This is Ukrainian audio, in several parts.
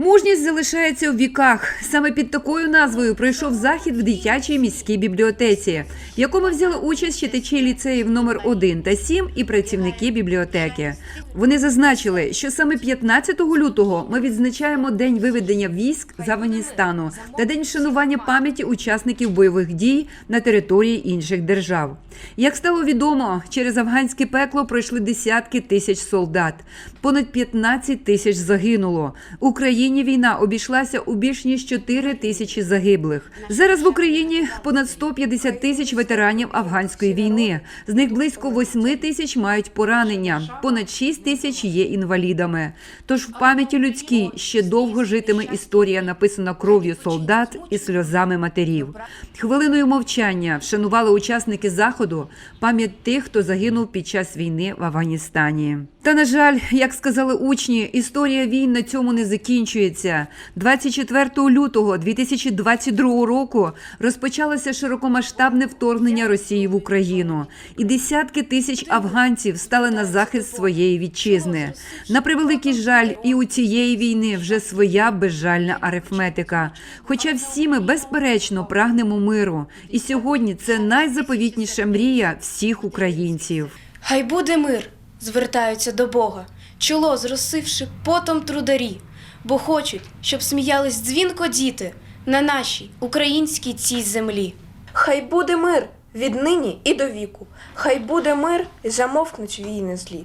Мужність залишається у віках. Саме під такою назвою пройшов захід в дитячій міській бібліотеці, в якому взяли участь читачі ліцеїв номер 1 та 7 і працівники бібліотеки. Вони зазначили, що саме 15 лютого ми відзначаємо день виведення військ з Афганістану та день вшанування пам'яті учасників бойових дій на території інших держав. Як стало відомо, через афганське пекло пройшли десятки тисяч солдат, понад 15 тисяч загинуло. Україні війна обійшлася у більш ніж 4 тисячі загиблих. Зараз в Україні понад 150 тисяч ветеранів афганської війни. З них близько 8 тисяч мають поранення, понад 6 тисяч є інвалідами. Тож в пам'яті людській ще довго житиме історія, написана кров'ю солдат і сльозами матерів. Хвилиною мовчання вшанували учасники заходу пам'ять тих, хто загинув під час війни в Афганістані. Та на жаль, як сказали учні, історія війн на цьому не закінчується. 24 лютого 2022 року розпочалося широкомасштабне вторгнення Росії в Україну, і десятки тисяч афганців стали на захист своєї вітчизни. На превеликий жаль, і у цієї війни вже своя безжальна арифметика. Хоча всі ми безперечно прагнемо миру, і сьогодні це найзаповітніша мрія всіх українців. Хай буде мир, звертаються до Бога, чоло зросивши потом трударі, бо хочуть, щоб сміялись дзвінко діти на нашій українській цій землі. Хай буде мир віднині і до віку, хай буде мир і замовкнуть війни злі.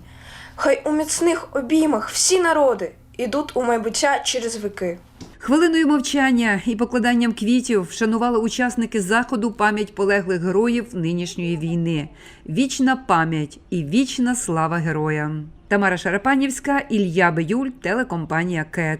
Хай у міцних обіймах всі народи ідуть у майбуття через віки. Хвилиною мовчання і покладанням квітів вшанували учасники заходу пам'ять полеглих героїв нинішньої війни. Вічна пам'ять і вічна слава героям. Тамара Шарапанівська, Ілля Биюль, телекомпанія КЕТ.